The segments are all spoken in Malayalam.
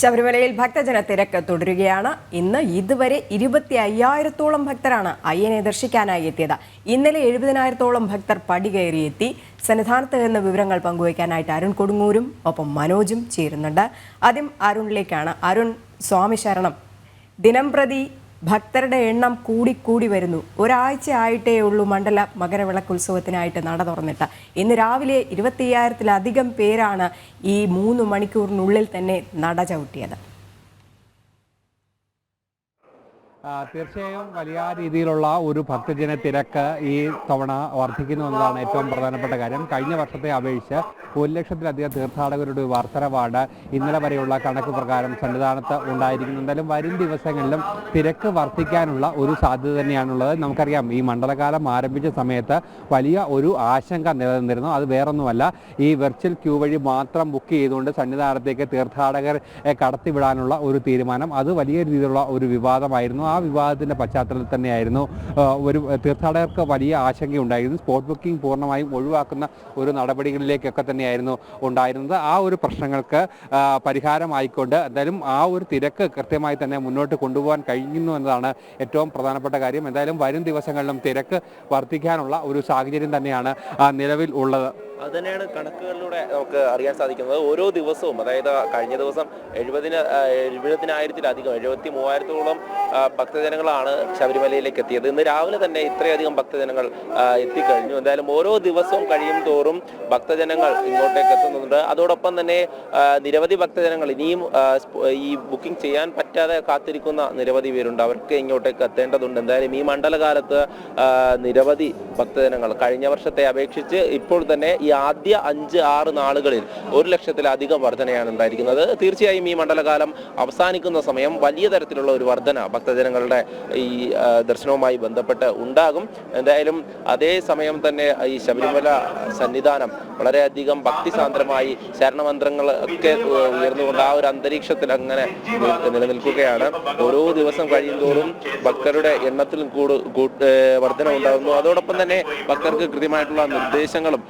ശബരിമലയിൽ ഭക്തജന തിരക്ക് തുടരുകയാണ്. ഇന്ന് ഇതുവരെ ഇരുപത്തി അയ്യായിരത്തോളം ഭക്തരാണ് അയ്യനെ ദർശിക്കാനായി എത്തിയത്. ഇന്നലെ എഴുപതിനായിരത്തോളം ഭക്തർ പടി കയറിയെത്തി സന്നിധാനത്ത് നിന്ന് വിവരങ്ങൾ പങ്കുവയ്ക്കാനായിട്ട് അരുൺ കൊടുങ്ങൂരും ഒപ്പം മനോജും ചേരുന്നുണ്ട്. ആദ്യം അരുണിലേക്കാണ്. അരുൺ സ്വാമി ശരണം. ദിനം പ്രതി ഭക്തരുടെ എണ്ണം കൂടിക്കൂടി വരുന്നു. ഒരാഴ്ച ആയിട്ടേ ഉള്ളൂ മണ്ഡല മകരവിളക്ക് ഉത്സവത്തിനായിട്ട് നട തുറന്നിട്ട്. ഇന്ന് രാവിലെ ഇരുപത്തിയ്യായിരത്തിലധികം പേരാണ് ഈ മൂന്ന് മണിക്കൂറിനുള്ളിൽ തന്നെ നട ചവിട്ടിയത് ആ, തീർച്ചയായും വലിയ രീതിയിലുള്ള ഒരു ഭക്തജന തിരക്ക് ഈ തവണ വർദ്ധിക്കുന്നു എന്നതാണ് ഏറ്റവും പ്രധാനപ്പെട്ട കാര്യം. കഴിഞ്ഞ വർഷത്തെ അപേക്ഷിച്ച് ഒരു ലക്ഷത്തിലധികം തീർത്ഥാടകരുടെ വർധനവാണ് ഇന്നലെ വരെയുള്ള കണക്ക് പ്രകാരം സന്നിധാനത്ത് ഉണ്ടായിരിക്കുന്നത്. എന്തായാലും വരും ദിവസങ്ങളിലും തിരക്ക് വർദ്ധിക്കാനുള്ള ഒരു സാധ്യത തന്നെയാണുള്ളത്. നമുക്കറിയാം ഈ മണ്ഡലകാലം ആരംഭിച്ച സമയത്ത് വലിയ ഒരു ആശങ്ക നിലനിന്നിരുന്നു. അത് വേറൊന്നുമല്ല ഈ വെർച്വൽ ക്യൂ വഴി മാത്രം ബുക്ക് ചെയ്തുകൊണ്ട് സന്നിധാനത്തേക്ക് തീർത്ഥാടകരെ കടത്തിവിടാനുള്ള ഒരു തീരുമാനം. അത് വലിയ രീതിയിലുള്ള ഒരു വിവാദമായിരുന്നു. ആ വിവാദത്തിന്റെ പശ്ചാത്തലത്തിൽ തന്നെയായിരുന്നു ഒരു തീർത്ഥാടകർക്ക് വലിയ ആശങ്കയുണ്ടായിരുന്നു. സ്പോട്ട് ബുക്കിംഗ് പൂർണമായും ഒഴിവാക്കുന്ന ഒരു നടപടികളിലേക്കൊക്കെ തന്നെയായിരുന്നു ഉണ്ടായിരുന്നത്. ആ ഒരു പ്രശ്നങ്ങൾക്ക് പരിഹാരമായിക്കൊണ്ട് എന്തായാലും ആ ഒരു തിരക്ക് കൃത്യമായി തന്നെ മുന്നോട്ട് കൊണ്ടുപോകാൻ കഴിയുന്നു എന്നതാണ് ഏറ്റവും പ്രധാനപ്പെട്ട കാര്യം. എന്തായാലും വരും ദിവസങ്ങളിലും തിരക്ക് വർദ്ധിക്കാനുള്ള ഒരു സാഹചര്യം തന്നെയാണ് നിലവിൽ ഉള്ളത്. അത് തന്നെയാണ് കണക്കുകളിലൂടെ നമുക്ക് അറിയാൻ സാധിക്കുന്നത്. ഓരോ ദിവസവും അതായത് കഴിഞ്ഞ ദിവസം എഴുപതിന് എഴുപതിനായിരത്തിലധികം എഴുപത്തി മൂവായിരത്തോളം ഭക്തജനങ്ങളാണ് ശബരിമലയിലേക്ക് എത്തിയത്. ഇന്ന് രാവിലെ തന്നെ ഇത്രയധികം ഭക്തജനങ്ങൾ എത്തിക്കഴിഞ്ഞു. എന്തായാലും ഓരോ ദിവസവും കഴിയും തോറും ഭക്തജനങ്ങൾ ഇങ്ങോട്ടേക്ക് എത്തുന്നുണ്ട്. അതോടൊപ്പം തന്നെ നിരവധി ഭക്തജനങ്ങൾ ഇനിയും ഈ ബുക്കിംഗ് ചെയ്യാൻ പറ്റാതെ കാത്തിരിക്കുന്ന നിരവധി പേരുണ്ട്. അവർക്ക് ഇങ്ങോട്ടേക്ക് എത്തേണ്ടതുണ്ട്. എന്തായാലും ഈ മണ്ഡലകാലത്ത് നിരവധി ഭക്തജനങ്ങൾ കഴിഞ്ഞ വർഷത്തെ അപേക്ഷിച്ച് ഇപ്പോൾ തന്നെ ഈ ആദ്യ അഞ്ച് ആറ് നാളുകളിൽ ഒരു ലക്ഷത്തിലധികം വർധനയാണ് ഉണ്ടായിരിക്കുന്നത്. തീർച്ചയായും ഈ മണ്ഡലകാലം അവസാനിക്കുന്ന സമയം വലിയ തരത്തിലുള്ള ഒരു വർധന ഭക്തജനങ്ങളുടെ ഈ ദർശനവുമായി ബന്ധപ്പെട്ട് ഉണ്ടാകും. എന്തായാലും അതേ സമയം തന്നെ ഈ ശബരിമല സന്നിധാനം വളരെയധികം ഭക്തിസാന്ദ്രമായി ശരണമന്ത്രങ്ങൾ ഒക്കെ ഉയർന്നുകൊണ്ട് ആ ഒരു അന്തരീക്ഷത്തിൽ അങ്ങനെ നിലനിൽക്കുകയാണ്. ഓരോ ദിവസം കഴിയുന്തോറും ഭക്തരുടെ എണ്ണത്തിലും കൂടു വർധന ഉണ്ടാകുന്നു അതോടൊപ്പം തന്നെ ഭക്തർക്ക് കൃത്യമായിട്ടുള്ള നിർദ്ദേശങ്ങളും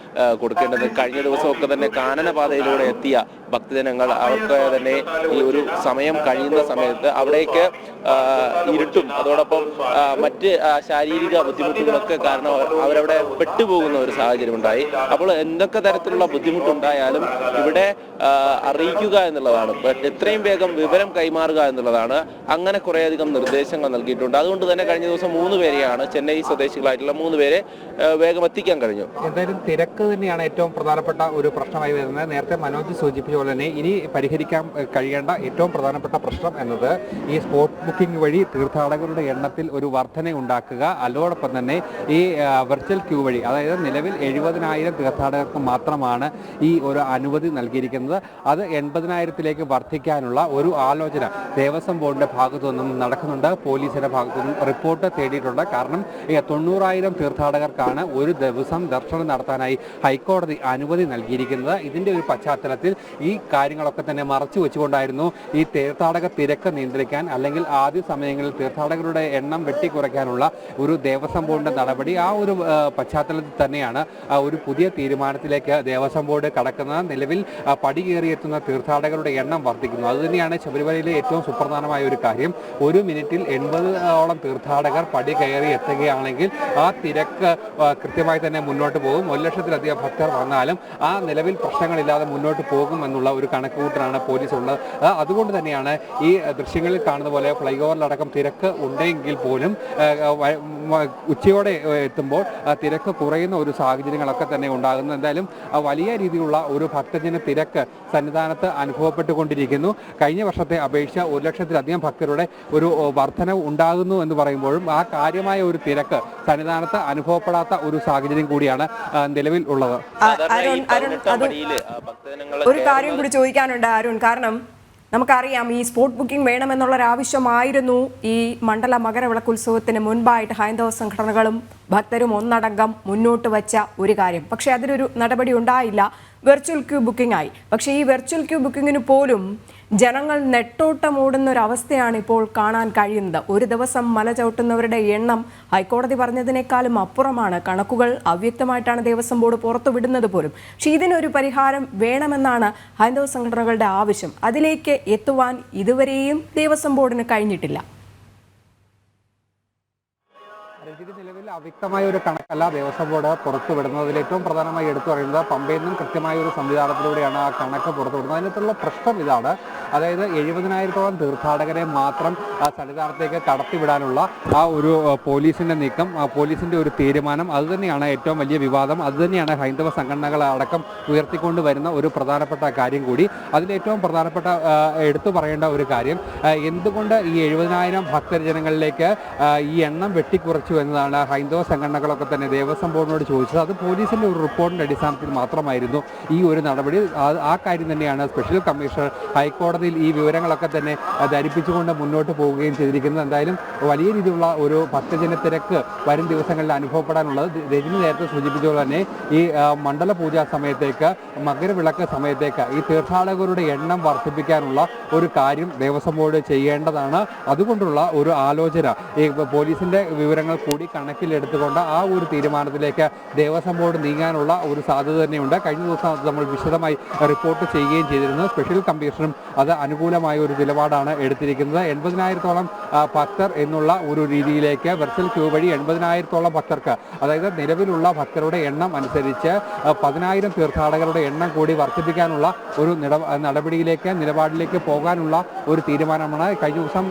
കൊടുക്കേണ്ടത്. കഴിഞ്ഞ ദിവസമൊക്കെ തന്നെ കാനനപാതയിലൂടെ എത്തിയ ഭക്തജനങ്ങൾ അവർക്ക് തന്നെ ഈ ഒരു സമയം കഴിയുന്ന സമയത്ത് അവിടേക്ക് ഇരുട്ടും. അതോടൊപ്പം മറ്റ് ശാരീരിക ബുദ്ധിമുട്ടുകളൊക്കെ കാരണം അവരവിടെ പെട്ടുപോകുന്ന ഒരു സാഹചര്യം ഉണ്ടായി അപ്പോൾ എന്തൊക്കെ തരത്തിലുള്ള ബുദ്ധിമുട്ടുണ്ടായാലും ഇവിടെ അറിയിക്കുക എന്നുള്ളതാണ്. എത്രയും വേഗം വിവരം കൈമാറുക എന്നുള്ളതാണ്. അങ്ങനെ കുറേയധികം നിർദ്ദേശങ്ങൾ നൽകിയിട്ടുണ്ട്. അതുകൊണ്ട് തന്നെ കഴിഞ്ഞ ദിവസം മൂന്ന് പേരെയാണ് ചെന്നൈ സ്വദേശികളായിട്ടുള്ള മൂന്ന് പേരെ വേഗം എത്തിക്കാൻ കഴിഞ്ഞു. എന്തായാലും തിരക്ക് തന്നെയാണ് ഏറ്റവും പ്രധാനപ്പെട്ട ഒരു പ്രശ്നമായി വരുന്നത്. നേരത്തെ മനോജ് സൂചിപ്പിച്ച പോലെ തന്നെ ഇനി പരിഹരിക്കാൻ കഴിയേണ്ട ഏറ്റവും പ്രധാനപ്പെട്ട പ്രശ്നം എന്നത് ഈ സ്പോട്ട് ബുക്കിംഗ് വഴി തീർത്ഥാടകരുടെ എണ്ണത്തിൽ ഒരു വർധന ഉണ്ടാക്കുക. അതോടൊപ്പം തന്നെ ഈ വെർച്വൽ ക്യൂ വഴി അതായത് നിലവിൽ എഴുപതിനായിരം തീർത്ഥാടകർക്ക് മാത്രമാണ് ഈ ഒരു അനുമതി നൽകിയിരിക്കുന്നത്. അത് എൺപതിനായിരത്തിലേക്ക് വർദ്ധിക്കാനുള്ള ഒരു ആലോചന ദേവസ്വം ബോർഡിന്റെ ഭാഗത്തു നിന്നും നടക്കുന്നുണ്ട്. പോലീസിന്റെ ഭാഗത്തു നിന്നും റിപ്പോർട്ട് തേടിയിട്ടുണ്ട്. കാരണം തൊണ്ണൂറായിരം തീർത്ഥാടകർക്കാണ് ഒരു ദിവസം ദർശനം നടത്താനായി ഹൈക്കോടതി അനുമതി നൽകിയിരിക്കുന്നത്. ഇതിന്റെ ഒരു പശ്ചാത്തലത്തിൽ ഈ കാര്യങ്ങളൊക്കെ തന്നെ മറച്ചു വെച്ചുകൊണ്ടായിരുന്നു ഈ തീർത്ഥാടക തിരക്ക് നിയന്ത്രിക്കാൻ അല്ലെങ്കിൽ ആദ്യ സമയങ്ങളിൽ തീർത്ഥാടകരുടെ എണ്ണം വെട്ടിക്കുറയ്ക്കാനുള്ള ഒരു ദേവസ്വം ബോർഡിന്റെ നടപടി. ആ ഒരു പശ്ചാത്തലത്തിൽ തന്നെയാണ് ഒരു പുതിയ തീരുമാനത്തിലേക്ക് ദേവസ്വം ബോർഡ് കടക്കുന്നത്. നിലവിൽ പടി കയറിയെത്തുന്ന തീർത്ഥാടകരുടെ എണ്ണം വർദ്ധിക്കുന്നു. അതുതന്നെയാണ് ശബരിമലയിലെ ഏറ്റവും സുപ്രധാനമായ ഒരു കാര്യം. ഒരു മിനിറ്റിൽ എൺപതോളം തീർത്ഥാടകർ പടി കയറി എത്തുകയാണെങ്കിൽ ആ തിരക്ക് കൃത്യമായി തന്നെ മുന്നോട്ട് പോകും. ഒരു ലക്ഷത്തിലധികം ഭക്തർ വന്നാലും ആ നിലവിൽ പ്രശ്നങ്ങളില്ലാതെ മുന്നോട്ട് പോകും എന്നുള്ള ഒരു കണക്കുകൂട്ടലാണ് പോലീസ് ഉള്ളത് അതുകൊണ്ട് തന്നെയാണ് ഈ ദൃശ്യങ്ങളിൽ കാണുന്ന പോലെ ഫ്ലൈ ഓവറിലടക്കം തിരക്ക് ഉണ്ടെങ്കിൽ പോലും ഉച്ചയോടെ എത്തുമ്പോൾ തിരക്ക് കുറയുന്ന ഒരു സാഹചര്യങ്ങളൊക്കെ തന്നെ ഉണ്ടാകുന്നു. എന്തായാലും വലിയ രീതിയിലുള്ള ഒരു ഭക്തജന തിരക്ക് സന്നിധാനത്ത് അനുഭവപ്പെട്ടുകൊണ്ടിരിക്കുന്നു. കഴിഞ്ഞ വർഷത്തെ അപേക്ഷിച്ച് ഒരു ലക്ഷത്തിലധികം ഭക്തരുടെ ഒരു വർധനവ് ഉണ്ടാകുന്നു എന്ന് പറയുമ്പോഴും ആ കാര്യമായ ഒരു തിരക്ക് സന്നിധാനത്ത് അനുഭവപ്പെടാത്ത ഒരു സാഹചര്യം കൂടിയാണ് നിലവിൽ ഉള്ളത്. ഒരു കാര്യം കൂടി ചോദിക്കാനുണ്ട് അരുൺ. കാരണം നമുക്കറിയാം ഈ സ്പോട്ട് ബുക്കിംഗ് വേണമെന്നുള്ളൊരാവശ്യമായിരുന്നു ഈ മണ്ഡല മകരവിളക്കുത്സവത്തിന് മുൻപായിട്ട് ഹൈന്ദവ സംഘടനകളും ഭക്തരും ഒന്നടങ്കം മുന്നോട്ട് വച്ച ഒരു കാര്യം. പക്ഷേ അതിനൊരു നടപടി ഉണ്ടായില്ല. വെർച്വൽ ക്യൂ ബുക്കിംഗ് ആയി. പക്ഷേ ഈ വെർച്വൽ ക്യൂ ബുക്കിങ്ങിന് പോലും ജനങ്ങൾ അവസ്ഥയാണ് ഇപ്പോൾ കാണാൻ കഴിയുന്നത്. ഒരു ദിവസം മല ചവിട്ടുന്നവരുടെ എണ്ണം ഹൈക്കോടതി പറഞ്ഞതിനേക്കാളും അപ്പുറമാണ്. കണക്കുകൾ അവ്യക്തമായിട്ടാണ് ദേവസ്വം ബോർഡ് പുറത്തുവിടുന്നത് പോലും. പക്ഷേ ഇതിനൊരു പരിഹാരം വേണമെന്നാണ് ഹൈന്ദവ സംഘടനകളുടെ ആവശ്യം. അതിലേക്ക് എത്തുവാൻ ഇതുവരെയും ദേവസ്വം ബോർഡിന് കഴിഞ്ഞിട്ടില്ല. അവ്യക്തമായ ഒരു കണക്കല്ല ദേവസ്വം ബോർഡ് പുറത്തുവിടുന്നതിൽ ഏറ്റവും പ്രധാനമായി എടുത്തു പറയുന്നത് പമ്പയിൽ നിന്നും കൃത്യമായ ഒരു സംവിധാനത്തിലൂടെയാണ് ആ കണക്ക് പുറത്തുവിടുന്നത്. അതിനകത്തുള്ള പ്രശ്നം ഇതാണ്. അതായത് എഴുപതിനായിരത്തോളം തീർത്ഥാടകരെ മാത്രം ആ സന്നിധാനത്തേക്ക് കടത്തിവിടാനുള്ള ആ ഒരു പോലീസിന്റെ നീക്കം ആ പോലീസിന്റെ ഒരു തീരുമാനം അതുതന്നെയാണ് ഏറ്റവും വലിയ വിവാദം. അതുതന്നെയാണ് ഹൈന്ദവ സംഘടനകൾ അടക്കം ഉയർത്തിക്കൊണ്ട് വരുന്ന ഒരു പ്രധാനപ്പെട്ട കാര്യം കൂടി. അതിലേറ്റവും പ്രധാനപ്പെട്ട എടുത്തു പറയേണ്ട ഒരു കാര്യം എന്തുകൊണ്ട് ഈ എഴുപതിനായിരം ഭക്തജനങ്ങളിലേക്ക് ഈ എണ്ണം വെട്ടിക്കുറച്ചു എന്നതാണ് ഹൈന്ദവ സംഘടനകളൊക്കെ തന്നെ ദേവസ്വം ബോർഡിനോട് ചോദിച്ചത്. അത് പോലീസിന്റെ ഒരു റിപ്പോർട്ടിന്റെ അടിസ്ഥാനത്തിൽ മാത്രമായിരുന്നു ഈ ഒരു നടപടി. ആ- കാര്യം തന്നെയാണ് സ്പെഷ്യൽ കമ്മീഷണർ ഹൈക്കോടതിയിൽ ഈ വിവരങ്ങളൊക്കെ തന്നെ ധരിപ്പിച്ചുകൊണ്ട് മുന്നോട്ട് പോവുകയും ചെയ്തിരിക്കുന്നത്. എന്തായാലും വലിയ രീതിയിലുള്ള ഒരു ഭക്തജന തിരക്ക് വരും ദിവസങ്ങളിൽ അനുഭവപ്പെടാനുള്ളത്. രജനി നേരത്തെ സൂചിപ്പിച്ച പോലെ തന്നെ ഈ മണ്ഡല പൂജാ സമയത്തേക്ക് മകരവിളക്ക് സമയത്തേക്ക് ഈ തീർത്ഥാടകരുടെ എണ്ണം വർദ്ധിപ്പിക്കാനുള്ള ഒരു കാര്യം ദേവസ്വം ബോർഡ് ചെയ്യേണ്ടതാണ്. അതുകൊണ്ടുള്ള ഒരു ആലോചന ഈ പോലീസിന്റെ വിവരങ്ങൾ കൂടി കണക്കിലെടുത്തുകൊണ്ട് ആ ഒരു തീരുമാനത്തിലേക്ക് ദേവസ്വം ബോർഡ് നീങ്ങാനുള്ള ഒരു സാധ്യത തന്നെയുണ്ട്. കഴിഞ്ഞ ദിവസം നമ്മൾ വിശദമായി റിപ്പോർട്ട് ചെയ്യുകയും ചെയ്തിരുന്നു. സ്പെഷ്യൽ കമ്മീഷനും അത് അനുകൂലമായ ഒരു നിലപാടാണ് എടുത്തിരിക്കുന്നത്. എൺപതിനായിരത്തോളം ഭക്തർ എന്നുള്ള ഒരു രീതിയിലേക്ക് വെർച്വൽ ക്യൂ വഴി എൺപതിനായിരത്തോളം ഭക്തർക്ക് അതായത് നിലവിലുള്ള ഭക്തരുടെ എണ്ണം അനുസരിച്ച് പതിനായിരം തീർത്ഥാടകരുടെ എണ്ണം കൂടി വർദ്ധിപ്പിക്കാനുള്ള ഒരു നടപടിയിലേക്ക് നിലപാടിലേക്ക് പോകാനുള്ള ഒരു തീരുമാനമാണ്. കഴിഞ്ഞ ദിവസം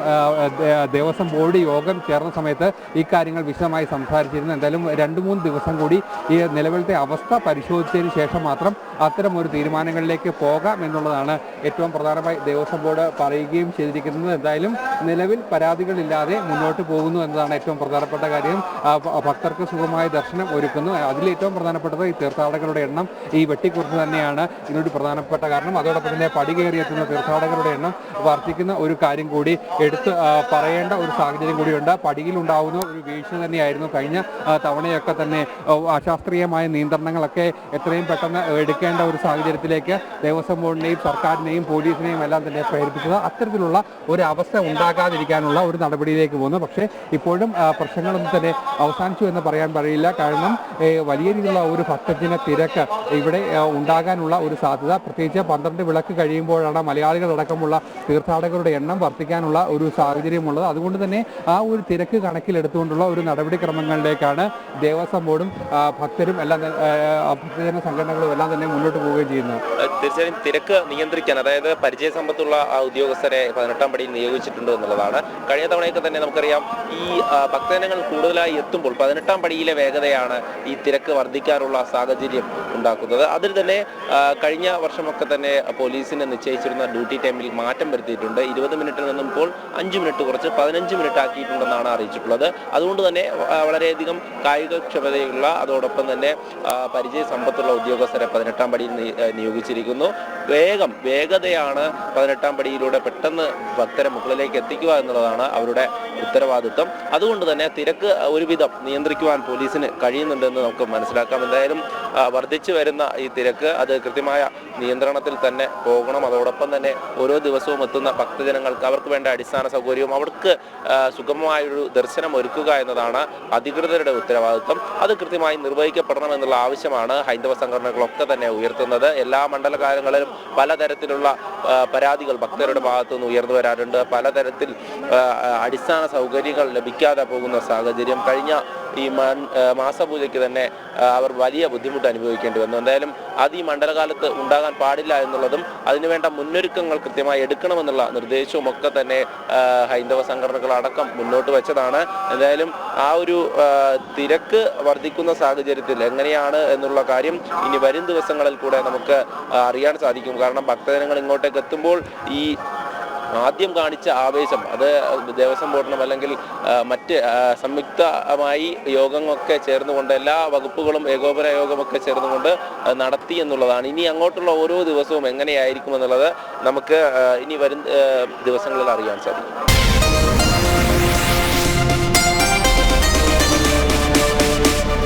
ദേവസ്വം ബോർഡ് യോഗം ചേർന്ന സമയത്ത് ഇക്കാര്യങ്ങൾ വിശദമായി വിശദമായി സംസാരിച്ചിരുന്നു എന്തായാലും രണ്ട് മൂന്ന് ദിവസം കൂടി ഈ നിലവിലത്തെ അവസ്ഥ പരിശോധിച്ചതിന് ശേഷം മാത്രം അത്തരം ഒരു തീരുമാനങ്ങളിലേക്ക് പോകാം എന്നുള്ളതാണ് ഏറ്റവും പ്രധാനമായി ദേവസ്വം ബോർഡ് പറയുകയും ചെയ്തിരിക്കുന്നത്. എന്തായാലും നിലവിൽ പരാതികളില്ലാതെ മുന്നോട്ട് പോകുന്നു എന്നതാണ് ഏറ്റവും പ്രധാനപ്പെട്ട കാര്യം. ഭക്തർക്ക് സുഖമായ ദർശനം ഒരുക്കുന്നു. അതിലേറ്റവും പ്രധാനപ്പെട്ടത് ഈ തീർത്ഥാടകരുടെ എണ്ണം ഈ വെട്ടിക്കുറിച്ച് തന്നെയാണ് ഇതിനൊരു പ്രധാനപ്പെട്ട കാരണം. അതോടൊപ്പം തന്നെ പടി കയറിയെത്തുന്ന തീർത്ഥാടകരുടെ എണ്ണം വർദ്ധിക്കുന്ന ഒരു കാര്യം കൂടി എടുത്ത് പറയേണ്ട ഒരു സാഹചര്യം കൂടിയുണ്ട്. പടിയിൽ ഉണ്ടാവുന്ന ഒരു വീഴ്ച തന്നെയായിരുന്നു കഴിഞ്ഞ തവണയൊക്കെ തന്നെ അശാസ്ത്രീയമായ നിയന്ത്രണങ്ങളൊക്കെ എത്രയും പെട്ടെന്ന് എടുക്കേണ്ട ഒരു സാഹചര്യത്തിലേക്ക് ദേവസ്വം ബോർഡിനെയും സർക്കാരിനെയും പോലീസിനെയും എല്ലാം തന്നെ പ്രേരിപ്പിച്ചത് അത്തരത്തിലുള്ള ഒരു അവസ്ഥ ഉണ്ടാകാതിരിക്കാനുള്ള ഒരു നടപടിയിലേക്ക് പോകുന്നു പക്ഷേ ഇപ്പോഴും പ്രശ്നങ്ങളൊന്നും തന്നെ അവസാനിച്ചു എന്ന് പറയാൻ കഴിയില്ല കാരണം വലിയ രീതിയിലുള്ള ഒരു ഭക്തജന തിരക്ക് ഇവിടെ ഉണ്ടാകാനുള്ള ഒരു സാധ്യത. പ്രത്യേകിച്ച് പന്ത്രണ്ട് വിളക്ക് കഴിയുമ്പോഴാണ് മലയാളികളടക്കമുള്ള തീർത്ഥാടകരുടെ എണ്ണം വർദ്ധിക്കാനുള്ള ഒരു സാഹചര്യമുള്ളത്. അതുകൊണ്ട് തന്നെ ആ ഒരു തിരക്ക് കണക്കിലെടുത്തുകൊണ്ടുള്ള ഒരു നടപടിക്രമങ്ങളിലേക്കാണ് ദേവസ്വം ബോർഡും ഭക്തരും എല്ലാം ഭക്തജന സംഘടനകളും എല്ലാം തന്നെ മുന്നോട്ട് പോവുകയും ചെയ്യുന്നത് തീർച്ചയായും തിരക്ക് നിയന്ത്രിക്കാൻ അതായത് പരിചയസമ്പത്തുള്ള ആ ഉദ്യോഗസ്ഥരെ പതിനെട്ടാം പടിയിൽ നിയോഗിച്ചിട്ടുണ്ട് എന്നുള്ളതാണ്. കഴിഞ്ഞ തവണയൊക്കെ തന്നെ നമുക്കറിയാം ഈ ഭക്തജനങ്ങൾ കൂടുതലായി എത്തുമ്പോൾ പതിനെട്ടാം പടിയിലെ വേഗതയാണ് ഈ തിരക്ക് വർദ്ധിക്കാനുള്ള സാഹചര്യം ഉണ്ടാക്കുന്നത്. അതിൽ തന്നെ കഴിഞ്ഞ വർഷമൊക്കെ തന്നെ പോലീസിന് നിശ്ചയിച്ചിരുന്ന ഡ്യൂട്ടി ടൈമിൽ മാറ്റം വരുത്തിയിട്ടുണ്ട്. ഇരുപത് മിനിറ്റിൽ നിന്നും ഇപ്പോൾ അഞ്ച് മിനിറ്റ് കുറച്ച് പതിനഞ്ച് മിനിറ്റ് ആക്കിയിട്ടുണ്ടെന്നാണ് അറിയിച്ചിട്ടുള്ളത്. അതുകൊണ്ട് തന്നെ വളരെയധികം കായികക്ഷമതയുള്ള അതോടൊപ്പം തന്നെ പരിചയ സമ്പത്തുള്ള ഉദ്യോഗസ്ഥരെ പതിനെട്ടാം പടിയിൽ നിയോഗിച്ചിരിക്കുന്നു. വേഗം വേഗതയാണ് പതിനെട്ടാം പടിയിലൂടെ പെട്ടെന്ന് ഭക്തരെ മുകളിലേക്ക് എത്തിക്കുക എന്നുള്ളതാണ് അവരുടെ ഉത്തരവാദിത്വം. അതുകൊണ്ട് തന്നെ തിരക്ക് ഒരുവിധം നിയന്ത്രിക്കുവാൻ പോലീസിന് കഴിയുന്നുണ്ടെന്ന് നമുക്ക് മനസ്സിലാക്കാം. എന്തായാലും വർദ്ധിച്ചു വരുന്ന ഈ തിരക്ക് അത് കൃത്യമായ നിയന്ത്രണത്തിൽ തന്നെ പോകണം. അതോടൊപ്പം തന്നെ ഓരോ ദിവസവും എത്തുന്ന ഭക്തജനങ്ങൾക്ക് അവർക്ക് വേണ്ട അടിസ്ഥാന സൗകര്യവും അവർക്ക് സുഗമമായൊരു ദർശനം ഒരുക്കുക എന്നതാണ് അധികൃതരുടെ ഉത്തരവാദിത്വം. അത് കൃത്യമായി നിർവഹിക്കപ്പെടണം എന്നുള്ള ആവശ്യമാണ് ഹൈന്ദവ സംഘടനകളൊക്കെ തന്നെ ഉയർത്തുന്നത്. എല്ലാ മണ്ഡലകാലങ്ങളിലും പലതരത്തിലുള്ള പരാതികൾ ഭക്തരുടെ ഭാഗത്തു നിന്ന് ഉയർന്നു വരാറുണ്ട്. പലതരത്തിൽ അടിസ്ഥാന സൗകര്യങ്ങൾ ലഭിക്കാതെ പോകുന്ന സാഹചര്യം കഴിഞ്ഞ ഈ മാസപൂജയ്ക്ക് തന്നെ അവർ വലിയ ബുദ്ധിമുട്ട് അനുഭവിക്കേണ്ടി വന്നു. എന്തായാലും അത് ഈ മണ്ഡലകാലത്ത് ഉണ്ടാകാൻ പാടില്ല എന്നുള്ളതും അതിനുവേണ്ട മുന്നൊരുക്കങ്ങൾ കൃത്യമായി എടുക്കണമെന്നുള്ള നിർദ്ദേശവും ഒക്കെ തന്നെ ഹൈന്ദവ സംഘടനകൾ അടക്കം മുന്നോട്ട് വെച്ചതാണ്. എന്തായാലും ആ ഒരു തിരക്ക് വർദ്ധിക്കുന്ന സാഹചര്യത്തിൽ എങ്ങനെയാണ് എന്നുള്ള കാര്യം ഇനി വരും ദിവസങ്ങളിൽ കൂടെ നമുക്ക് അറിയാൻ സാധിക്കും. കാരണം ഭക്തജനങ്ങൾ ഇങ്ങോട്ടേക്ക് എത്തുമ്പോൾ ഈ ആദ്യം കാണിച്ച ആവേശം അത് ദേവസ്വം ബോർഡിനും അല്ലെങ്കിൽ മറ്റ് സംയുക്തമായി യോഗങ്ങളൊക്കെ ചേർന്നുകൊണ്ട് എല്ലാ വകുപ്പുകളും ഏകോപന യോഗമൊക്കെ ചേർന്നുകൊണ്ട് നടത്തി എന്നുള്ളതാണ്. ഇനി അങ്ങോട്ടുള്ള ഓരോ ദിവസവും എങ്ങനെയായിരിക്കും എന്നുള്ളത് നമുക്ക് ഇനി വരും ദിവസങ്ങളിൽ അറിയാൻ സാധിക്കും.